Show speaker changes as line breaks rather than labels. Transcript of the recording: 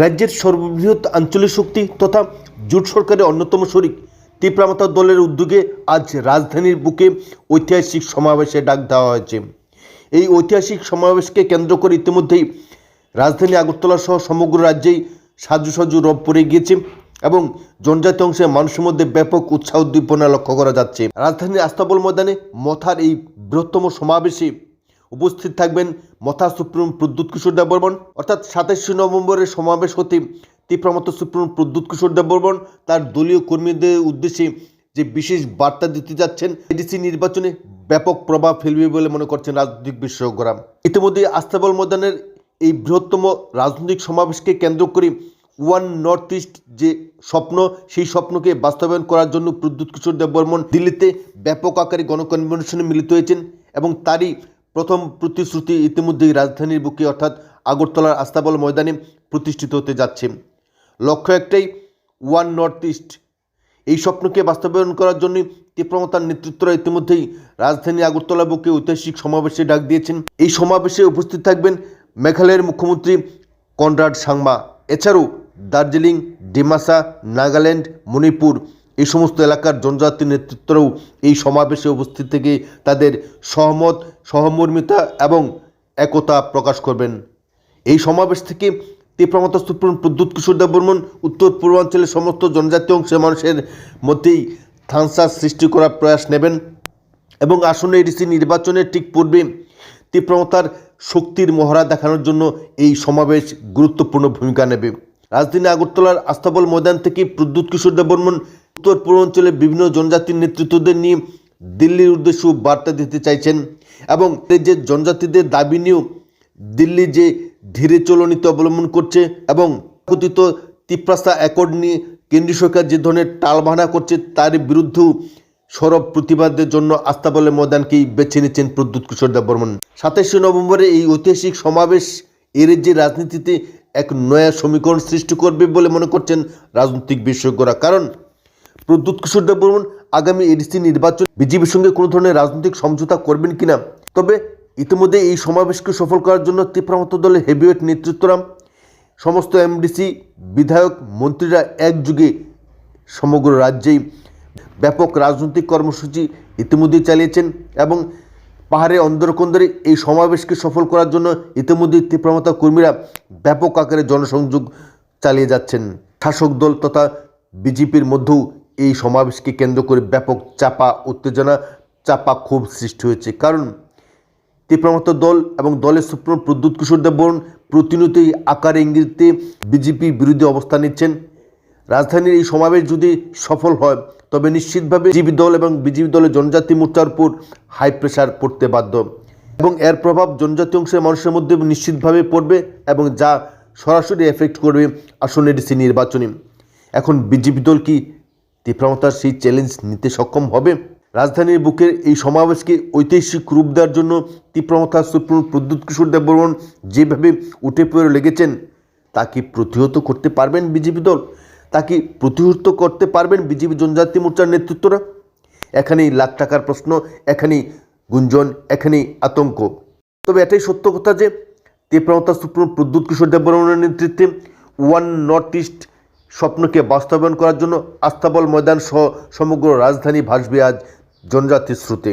রাজ্যের সর্ববৃহৎ আঞ্চলিক শক্তি তথা জোট সরকারের অন্যতম শরিক তীব্রামতা দলের উদ্যোগে আজ রাজধানীর বুকে ঐতিহাসিক সমাবেশে ডাক দেওয়া হয়েছে। এই ঐতিহাসিক সমাবেশকে কেন্দ্র করে ইতিমধ্যেই রাজধানী আগরতলা সহ সমগ্র রাজ্যেই সাজু সাজু রব পড়ে গিয়েছে এবং জনজাতি অংশের মানুষের মধ্যে ব্যাপক উৎসাহ উদ্দীপনা লক্ষ্য করা যাচ্ছে। রাজধানীর আস্তাবল ময়দানে মথার এই বৃহত্তম সমাবেশে উপস্থিত থাকবেন মথা সুপ্রিম প্রদ্যুৎ কিশোর দেব বর্মন অর্থাৎ সাতাশে নভেম্বরের সমাবেশ হতে তীব্রমত সুপ্রিম প্রদ্যুৎ কিশোর দেব বর্মন তার দলীয় কর্মীদের উদ্দেশ্যে যে বিশেষ বার্তা দিতে যাচ্ছেন, এডিসি নির্বাচনে ব্যাপক প্রভাব ফেলবে বলে মনে করছেন রাজনৈতিক বিশেষজ্ঞরা। ইতিমধ্যে আস্তাবল ময়দানের এই বৃহত্তম রাজনৈতিক সমাবেশকে কেন্দ্র করে ওয়ান নর্থ ইস্ট যে স্বপ্ন, সেই স্বপ্নকে বাস্তবায়ন করার জন্য প্রদ্যুৎ কিশোর দেব বর্মন দিল্লিতে ব্যাপক আকারে গণকনভেনশনে মিলিত হয়েছেন এবং তারই প্রথম প্রতিশ্রুতি ইতিমধ্যেই রাজধানীর বুকে, অর্থাৎ আগরতলার আস্তাবল ময়দানে প্রতিষ্ঠিত হতে যাচ্ছে। লক্ষ্য একটাই, ওয়ান নর্থ ইস্ট। এই স্বপ্নকে বাস্তবায়ন করার জন্য তীব্রমতার নেতৃত্বরা ইতিমধ্যেই রাজধানী আগরতলা বুকে ঐতিহাসিক সমাবেশে ডাক দিয়েছেন। এই সমাবেশে উপস্থিত থাকবেন মেঘালয়ের মুখ্যমন্ত্রী কনরাড সাংমা। এছাড়াও দার্জিলিং, ডিমাসা, নাগাল্যান্ড, মণিপুর এই সমস্ত এলাকার জনজাতি নেতৃত্বরাও এই সমাবেশে উপস্থিত থেকে তাদের সহমত, সহমর্মিতা এবং একতা প্রকাশ করবেন। এই সমাবেশ থেকে সুপ্রিম প্রদ্যুৎ কিশোর দেব বর্মন, উত্তর পূর্বাঞ্চলের সমস্ত জনজাতি অংশের মানুষের মধ্যেই থানসার সৃষ্টি করার প্রয়াস নেবেন এবং আসন্ন এডিসি নির্বাচনের ঠিক পূর্বে তীব্রমতার শক্তির মহড়া দেখানোর জন্য এই সমাবেশ গুরুত্বপূর্ণ ভূমিকা নেবে। রাজধানী আগরতলার আস্তাবল ময়দান থেকে প্রদ্যুৎ কিশোর দেব বর্মন উত্তর পূর্বাঞ্চলের বিভিন্ন জনজাতির নেতৃত্বদের নিয়ে দিল্লির উদ্দেশ্যে বার্তা দিতে চাইছেন এবং যে জনজাতিদের দাবি নিয়েও দিল্লি যে ধীরে চলনীতি অবলম্বন করছে এবং কথিত তিপ্রাস্তা অ্যাকর্ড নিয়ে কেন্দ্রীয় সরকার যে ধরনের টালবাহানা করছে, তার বিরুদ্ধেও সরব প্রতিবাদের জন্য আস্তাবলের ময়দানকেই বেছে নিচ্ছেন প্রদ্যুৎ কিশোর দেব বর্মন সাতাশে নভেম্বরে এই ঐতিহাসিক সমাবেশ এর যে রাজনীতিতে এক নয়া সমীকরণ সৃষ্টি করবে বলে মনে করছেন রাজনৈতিক বিশেষজ্ঞরা। কারণ প্রদ্যুৎ কিশোর দেব বর্মন আগামী এডিসি নির্বাচন বিজেপির সঙ্গে কোনো ধরনের রাজনৈতিক সমঝোতা করবেন কিনা? তবে ইতিমধ্যে এই সমাবেশকে সফল করার জন্য তীব্রমত দলের হেভিওয়েট নেতৃত্বরা সমস্ত এমডিসি বিধায়ক মন্ত্রীরা একযুগে সমগ্র রাজ্যেই ব্যাপক রাজনৈতিক কর্মসূচি ইতিমধ্যেই চালিয়েছেন এবং পাহাড়ে অন্দরকন্দরে এই সমাবেশকে সফল করার জন্য ইতিমধ্যেই তীব্রমতা কর্মীরা ব্যাপক আকারে জনসংযোগ চালিয়ে যাচ্ছেন। শাসক দল তথা বিজেপির মধ্যেও এই সমাবেশকে কেন্দ্র করে ব্যাপক চাপা, উত্তেজনা, চাপা ক্ষোভ সৃষ্টি হয়েছে। কারণ তীব্রমত দল এবং দলের সুপ্রিম প্রদ্যুৎ কিশোর দেববর্মন প্রতিনিয়তই আকারে ইঙ্গিতে বিজেপি বিরোধী অবস্থান নিচ্ছেন। রাজধানীর এই সমাবেশ যদি সফল হয়, তবে নিশ্চিতভাবে বিজেপি দল এবং বিজেপি দলের জনজাতি মোর্চার উপর হাই প্রেশার পড়তে বাধ্য। এবং এর প্রভাব জনজাতি অংশের মানুষের মধ্যে নিশ্চিতভাবে পড়বে এবং যা সরাসরি এফেক্ট করবে আসন্ন ডিসি নির্বাচনে। এখন বিজেপি দল কি তীব্রমতার সেই চ্যালেঞ্জ নিতে সক্ষম হবে। রাজধানীর বুকের এই সমাবেশকে ঐতিহাসিক রূপ দেওয়ার জন্য তীব্রমতা সুপ্রিম প্রদ্যুৎ, কিশোর দেববর্মন যেভাবে উঠে পড়ে লেগেছেন, তা কি প্রতিহত করতে পারবেন বিজেপি দল? তা কি প্রতিহত করতে পারবেন বিজেপি জনজাতি মোর্চার নেতৃত্বরা? এখানেই লাখ টাকার প্রশ্ন, এখানেই গুঞ্জন, এখানেই আতঙ্ক। তবে এটাই সত্য কথা যে তীব্রমতা সুপ্রিম প্রদ্যুৎ, কিশোর দেববর্মনের নেতৃত্বে ওয়ান নর্থ ইস্ট স্বপ্নকে বাস্তবায়ন করার জন্য আস্তাবল ময়দান সহ সমগ্র রাজধানী ভাসবে আজ জনজাতির স্রোতে।